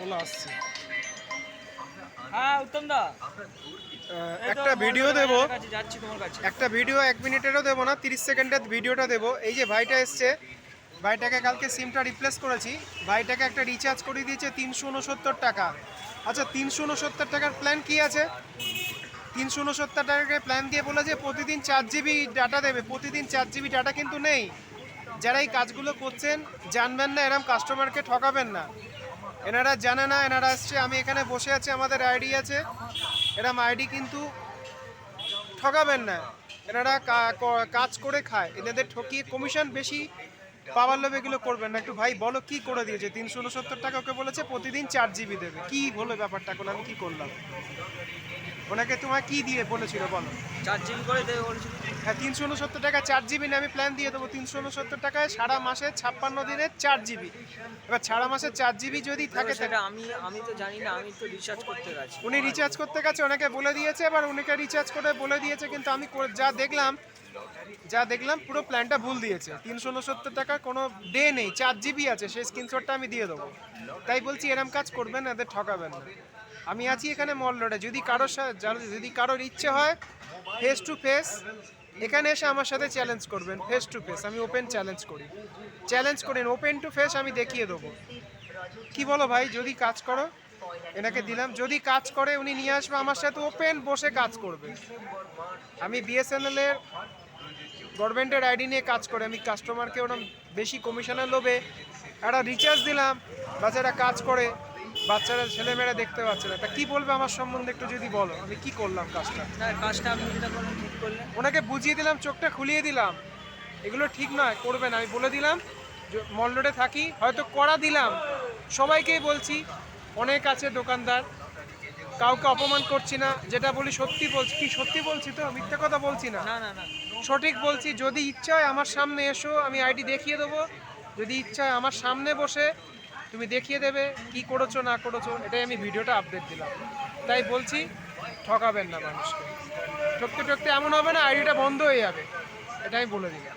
বলে আসছি। হ্যাঁ উত্তম দা। একটা ভিডিও দেব। যাচ্ছি তোমার কাছে। একটা ভিডিও এক মিনিটেরও দেবো না তিরিশ সেকেন্ডের ভিডিওটা দেবো। এই যে ভাইটা এসছে ভাইটাকে কালকে সিমটা রিপ্লেস করেছি। ভাইটাকে একটা রিচার্জ করে দিয়েছে তিনশো উনসত্তর টাকা। আচ্ছা তিনশো উনসত্তর টাকার প্ল্যান কি আছে? তিনশো উনসত্তর টাকাকে প্ল্যান দিয়ে বলেছে প্রতিদিন চার জিবি ডাটা দেবে। প্রতিদিন চার জিবি ডাটা কিন্তু নেই। যারা এই কাজগুলো করছেন জানবেন না এরম কাস্টমারকে ঠকাবেন না। এনারা জানে না, এনারা আসছে। আমি এখানে বসে আছি, আমাদের আইডি আছে। এরম আইডি কিন্তু ঠকাবেন না। এনারা কাজ করে খায়। এনাদের ঠকিয়ে কমিশন বেশি পাওয়ার লোভ এগুলো করবেন না। একটু ভাই বলো কি করে দিয়েছে? তিনশো উনসত্তর টাকা ওকে বলেছে, প্রতিদিন চার জিবি দেবে। কি হলো ব্যাপারটা এখন? আমি কি করলাম? ওনাকে তোমার কি দিয়ে বলেছিল বলো? চার জিবি করে দেবে বলেছিল। হ্যাঁ তিনশো উনসত্তর টাকা চার জিবি আমি প্ল্যান দিয়ে দেবো। তিনশো উনসত্তর টাকায় সারা মাসে ছাপ্পান্ন দিনের চার জিবি। এবার সারা মাসে চার জিবি যদি থাকে সেটা আমি আমি তো জানি না আমি তো রিসার্চ করতে গেছি। উনি রিচার্জ করতে গেছে ওনাকে বলে দিয়েছে এবার উনিকে রিচার্জ করে বলে দিয়েছে কিন্তু আমি যা দেখলাম যা দেখলাম পুরো প্ল্যানটা ভুল দিয়েছে। তিনশো উনসত্তর টাকা কোনো ডে নেই চার জিবি আছে সেই স্ক্রিনশটটা আমি দিয়ে দেবো। তাই বলছি এরম কাজ করবেন না এদের ঠকাবেন না। আমি আছি এখানে মল রোডে যদি কারোর সা- জান- যদি কারোর ইচ্ছে হয় ফেস টু ফেস এখানে এসে আমার সাথে চ্যালেঞ্জ করবেন ফেস টু ফেস আমি ওপেন চ্যালেঞ্জ করি। চ্যালেঞ্জ করেন ওপেন টু ফেস আমি দেখিয়ে দেবো। কি বলো ভাই, যদি কাজ করো, এনাকে দিলাম, যদি কাজ করে উনি নিয়ে আসবে আমার সাথে ওপেন বসে কাজ করবে। আমি বিএসএনএল এর গভর্নমেন্টের আইডি নিয়ে কাজ করে, আমি কাস্টমারকে ওরকম বেশি কমিশনের লোভে একটা রিচার্জ দিলাম বাচ্চারা কাজ করে। বাচ্চারা ছেলেমেয়েরা দেখতে পাচ্ছে না। তা কি বলবে আমার সম্বন্ধে একটু যদি বলো? আমি কি করলাম কাজটা? না কাজটা আপনি যেটা করলেন ঠিক করলেন। ওনাকে বুঝিয়ে দিলাম চোখটা খুলিয়ে দিলাম। এগুলো ঠিক নয় করবেন আমি বলে দিলাম মল রোডে থাকি হয়তো করা দিলাম। সবাইকেই বলছি অনেক আছে দোকানদার কাউকে অপমান করছি না। যেটা বলি সত্যি বলছি। কি সত্যি বলছি তো? মিথ্যে কথা বলছি না? না না না। সঠিক বলছি যদি ইচ্ছা হয় আমার সামনে এসো আমি আইডি দেখিয়ে দেবো। যদি ইচ্ছা হয় আমার সামনে বসে তুমি দেখিয়ে দেবে কি করেছ, না করেছ, এটাই আমি ভিডিওটা আপডেট দিলাম। তাই বলছি, ঠকাবেন না মানুষকে। ঠকতে ঠকতে এমন হবে না, আইডিটা বন্ধ হয়ে যাবে। এটা আমি বলে দিলাম।